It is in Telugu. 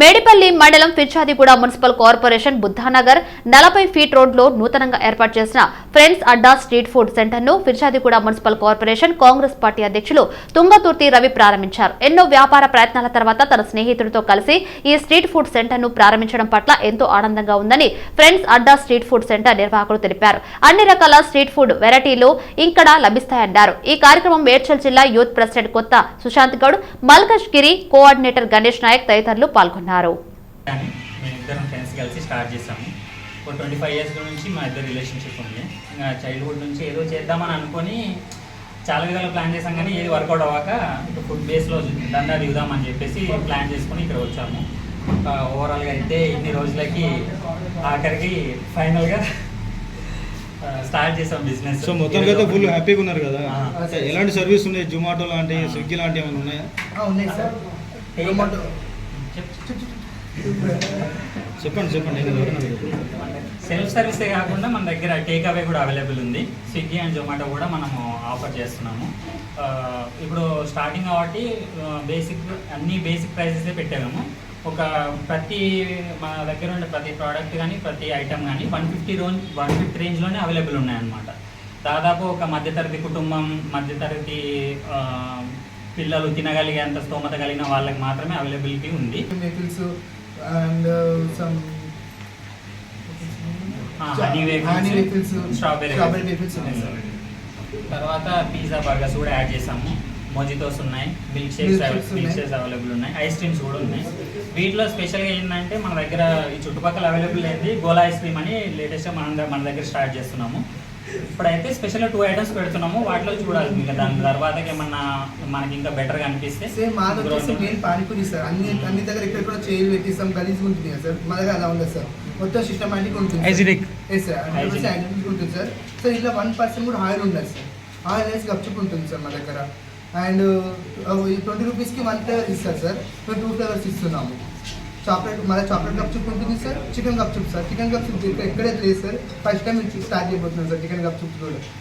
మేడిపల్లి మండలం ఫిర్చాదిగూడ మున్సిపల్ కార్పొరేషన్ బుద్ధానగర్ నలభై ఫీట్ రోడ్లో నూతనంగా ఏర్పాటు చేసిన ఫ్రెండ్స్ అడ్డా స్ట్రీట్ ఫుడ్ సెంటర్ను Peerzadiguda municipal corporation Congress party అధ్యక్షులు తుంగతుర్తి రవి ప్రారంభించారు. ఎన్నో వ్యాపార ప్రయత్నాల తర్వాత తన స్నేహితుడితో కలిసి ఈ స్ట్రీట్ ఫుడ్ సెంటర్ను ప్రారంభించడం పట్ల ఎంతో ఆనందంగా ఉందని friends Adda street food centre నిర్వాహకులు తెలిపారు. అన్ని రకాల స్ట్రీట్ ఫుడ్ వెరైటీలు ఇక్కడ లభిస్తాయన్నారు. ఈ కార్యక్రమం మేడ్చల్ జిల్లా యూత్ ప్రెసిడెంట్ కొత్త సుశాంత్ గౌడ్ మల్కష్ గిరి కోఆర్డినేటర్ గణేష్ నాయక్ తదితరులు పాల్గొన్నారు. కానీ మేము ఇద్దరం ఫ్రెండ్స్ కలిసి స్టార్ట్ చేసాము. ఒక ట్వంటీ ఫైవ్ ఇయర్స్ నుంచి మా ఇద్దరు రిలేషన్షిప్ ఉంది. ఇంకా చైల్డ్హుడ్ నుంచి ఏదో చేద్దామని అనుకొని చాలా విధాలు ప్లాన్ చేసాం కానీ ఏది వర్కౌట్ అవ్వక ఇక ఫుడ్ బేస్లో దందా దిగుదామని చెప్పేసి ప్లాన్ చేసుకొని ఇక్కడ వచ్చాము. ఓవరాల్గా అయితే ఇన్ని రోజులకి ఆఖరికి ఫైనల్గా స్టార్ట్ చేసాం బిజినెస్ సో మొత్తానికి అయితే ఫుల్ హ్యాపీగా ఉన్నారు కదా? ఎలాంటి సర్వీస్ ఉన్నాయి? జొమాటో లాంటి స్విగ్గీ లాంటివి ఏమైనా ఉన్నాయా? ఆ, ఉన్నాయి సార్. చెప్పండి చెప్పండి సెల్ఫ్ సర్వీసే కాకుండా మన దగ్గర టేక్ అవే కూడా అవైలబుల్ ఉంది. స్విగ్గీ అండ్ జొమాటో కూడా మనము ఆఫర్ చేస్తున్నాము. ఇప్పుడు స్టార్టింగ్ కాబట్టి బేసిక్ అన్ని బేసిక్ ప్రైసెసే పెట్టాము. ఒక ప్రతి మన దగ్గర ఉండే ప్రతి ప్రోడక్ట్ కానీ ప్రతి ఐటమ్ కానీ వన్ ఫిఫ్టీ రోజ్ వన్ ఫిఫ్టీ రేంజ్లోనే అవైలబుల్ ఉన్నాయన్నమాట. దాదాపు ఒక మధ్యతరగతి కుటుంబం మధ్యతరగతి పిల్లలు తినగలిగేంత స్తోమత కలిగిన వాళ్ళకి మాత్రమే అవైలబిలిటీ ఉంది. Vehicles and some honey vehicles strawberry తర్వాత పిజ్జా బర్గర్స్ కూడా యాడ్ చేసాము మొజితోస్ ఉన్నాయి. Milk shakes milk. Shakes available ఉన్నాయి. ఐస్ క్రీమ్స్ కూడా ఉన్నాయి. వీటిలో స్పెషల్గా ఏంటంటే మన దగ్గర ఈ చుట్టుపక్కల అవైలబుల్ అయింది గోలా ఐస్ క్రీమ్ అని లేటెస్ట్ మన మన దగ్గర స్టార్ట్ చేస్తున్నాము. ఇప్పుడైతే స్పెషల్గా టూ ఐటమ్స్ పెడుతున్నాము. వాటిలో చూడాలి ఇంకా దాని తర్వాత ఏమన్నా మనకి ఇంకా బెటర్గా అనిపిస్తే సేమ్ మాది వచ్చేసి మెయిన్ పానీపూరి సార్. అన్ని అన్ని దగ్గర ఇక్కడ కూడా చైర్లు పెట్టిస్తాం. గలీజ్గా ఉంటుంది సార్. మా దగ్గర అలా ఉండదు సార్. మొత్తం సిస్టమాటిక్ ఉంటుంది. ఎస్ సార్ హండ్రెడ్ ఉంటుంది సార్. సార్ ఇలా వన్ పర్సెంట్ కూడా ఆయిల్ ఉండదు సార్. ఆయిల్ వేసి గప్చుప్ ఉంటుంది సార్ మా దగ్గర. అండ్ ట్వంటీ రూపీస్కి వన్ ఫ్లేవర్ ఇస్తారు సార్. మేము టూ ఫ్లేవర్స్ ఇస్తున్నాము. చాక్లెట్ మళ్ళీ చాక్లెట్ గప్చుప్ ఉంటుంది sir chicken gupchup sir chicken gupchup ఎక్కడైతే లేదు సార్ ఫస్ట్ టైం స్టార్ట్ చేయబోతున్నాం సార్ చికెన్ గప్చుప్ కూడా